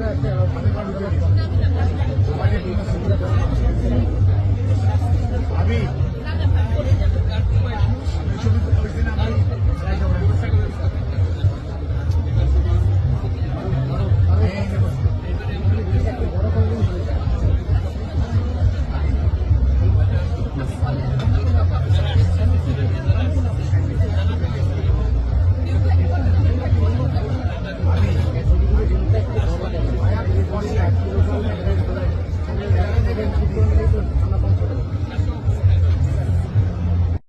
Gracias. con